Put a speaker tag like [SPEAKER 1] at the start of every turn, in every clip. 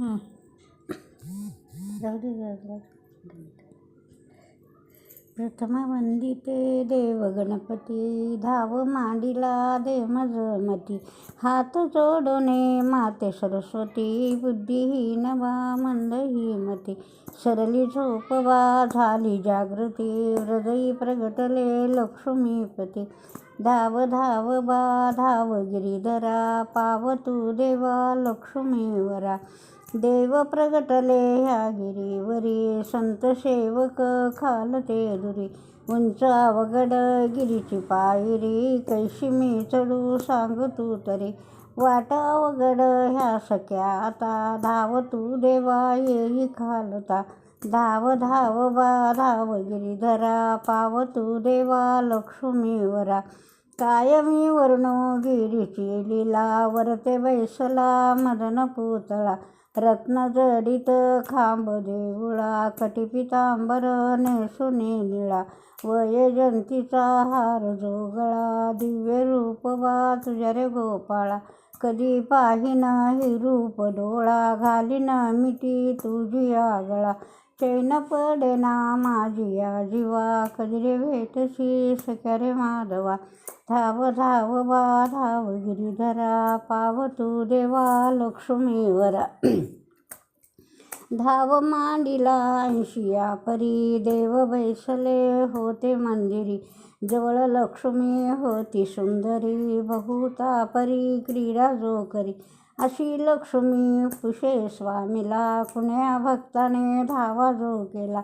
[SPEAKER 1] हं. जाऊ प्रथम वंदिते देव गणपती धाव मांडिला दे मती हात जोडोने माते सरस्वती बुद्धिहीन वा मंदही मती सरली झोपवा झाली जागृती हृदयी प्रगटले लक्ष्मीपती. धाव धाव बा धाव गिरीधरा पाव तू देवा लक्ष्मीवरा देव प्रगटले ह्या गिरीवरी. संत सेवक खालते दुरी. उंच अवघड गिरीची पायरी. कैशी मी चढू सांग तू तरी. वाट अवघड ह्या सख्या आता. धाव तू देवा येई खालता. धाव धाव बा धाव गिरीधरा. पाव तू देवा लक्ष्मीवरा कायमी वर्णो गिरीची लिला. वरते बैसला मदन पुतळा. रत्न जडित खांब देऊळा कटिपितांबर नेसुने निळा वयजंतीचा हार जोगळा दिव्य रूप वा तुझ्या रे गोपाळा कधी पाहिना हि रूप डोळा घालीन मिठी तुझी आगळा चैन पडेना माझी या जीवा कधी रे भेटशी सख्या रे माधवा. धाव धाव बा धाव गिरीधरा पाव तू देवा लक्ष्मीवरा धाव मांडिला ऐंशिया परी देव बैसले होते मंदिरी. जवळ लक्ष्मी होती सुंदरी बहुता परी क्रीडा जो करी अशी लक्ष्मी पुषे स्वामीला कुण्या भक्ताने धावा जो केला?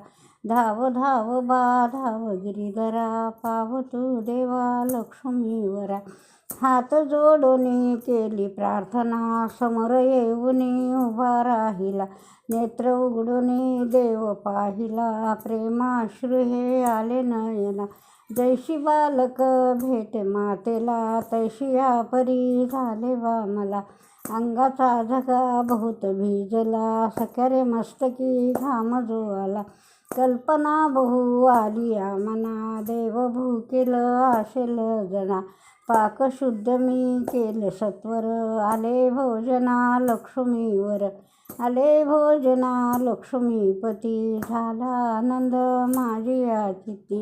[SPEAKER 1] धाव धाव बा धाव गिरीधरा पाव तू देवा लक्ष्मीवरा. हात जोडून केली प्रार्थना समोर येऊन उभा राहिला. नेत्र उघडून देव पाहिला प्रेमाश्रू हे आले नयना. जैशी बालक भेट मातेला तैशी आपरी झाले बा मला अंगाचा झगा बहुत भिजला सख्यारे मस्तकी घाम जो आला कल्पना बहु आली मना देव भूकेल आशेल जना. पाक शुद्ध मी केलं सत्वर आले भोजना लक्ष्मीवर. आले भोजना लक्ष्मीपती झाला आनंद माझी आ चित्ती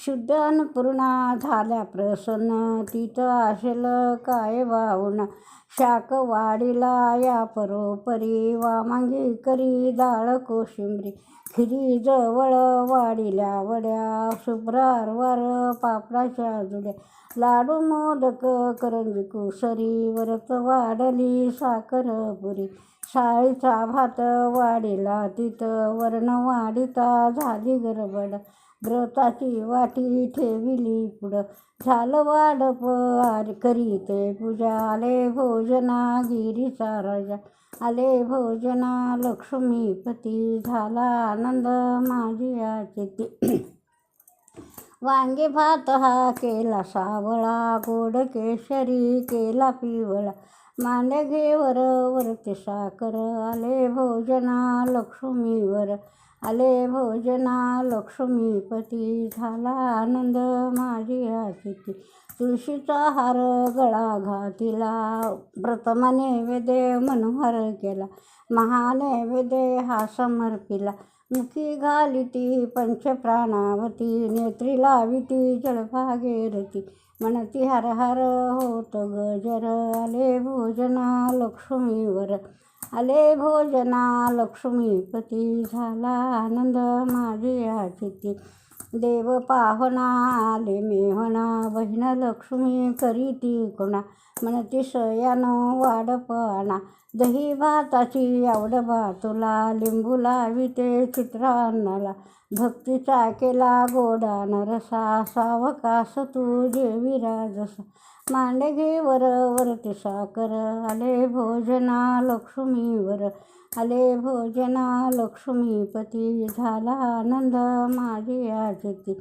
[SPEAKER 1] शुद्ध अन्नपूर्णा झाल्या प्रसन्न. तिथं आशेल काय वावून शाक वाढीला या परोपरी वामांगी करी डाळ कोशिंबरी. खिरी जवळ वाढील्या वड्या शुभ्रार वार पापडाच्या जुड्या. लाडू मोदक करंजी कुसरी वरत वाढली साखर पुरी. भात वाढीला तिथं वर्ण वाढीता झाली गरबड व्रताची वाटी ठेविली. पुढं झालं वाडप करीते. पूजा आले भोजना गिरीचा राजा. आले भोजना लक्ष्मीपती झाला आनंद माझी चिती वांगे भात हा केला सावळा. गोड केशरी केला पिवळा. मांडगेवर वरती साखर. आले भोजना लक्ष्मीवर. आले भोजना लक्ष्मीपती झाला आनंद माझी चिती तुळशीचा हार गळा घातिला प्रथम नैवेद्य मनोहर केला. महानैवेद्य हा समर्पिला. मुखी घालिती पंचप्राणावती नेत्री लाविती जळभागेरती म्हणती हर हर होत गजर आले भोजना लक्ष्मीवर. आले भोजना लक्ष्मीपती झाला आनंद माझी चित्ती देव पाहुणा आले मेहना बहीण लक्ष्मी करीती कोणा. म्हणती सयानं वाडपणा दही भाताची आवड बा तुला लिंबू लाविते चित्रान्नाला भक्तीचा केला गोडा नरसा सावकास तू जेवी राजसा. मांडगेवर वरती साकर आले भोजना लक्ष्मीवर. आले भोजना लक्ष्मीपती झाला आनंद माझी आचिती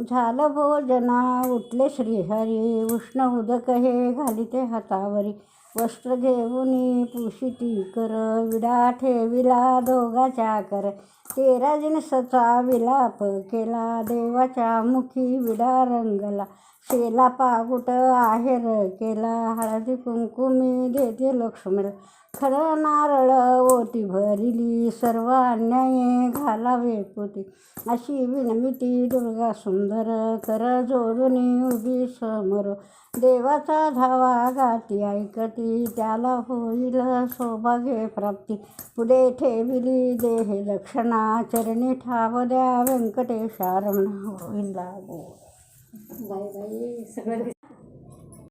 [SPEAKER 1] झालं भोजना उठले श्रीहरी उष्ण उदक हे घालिते हातावरी. वस्त्र घेऊनी पुशिती कर विडा ठेविला दोघाच्या कर. तेरा जिनसचा विलाप केला देवाच्या मुखी विडा रंगला. शेला पागुट आहेर केला हळदी कुंकुमी देते लक्ष्मीला. खरं नारळ ओटी भरिली सर्व अन्याये घालावे पोटी. अशी विनमिती दुर्गा सुंदर कर जोडून उभी समोर. देवाचा धावा गाती ऐकती त्याला होईल सौभाग्य प्राप्ती. पुढे ठेविली देह लक्षणा चरणी ठाव द्या व्यंकटेशा रमणा होईल
[SPEAKER 2] बाई बाई सगळं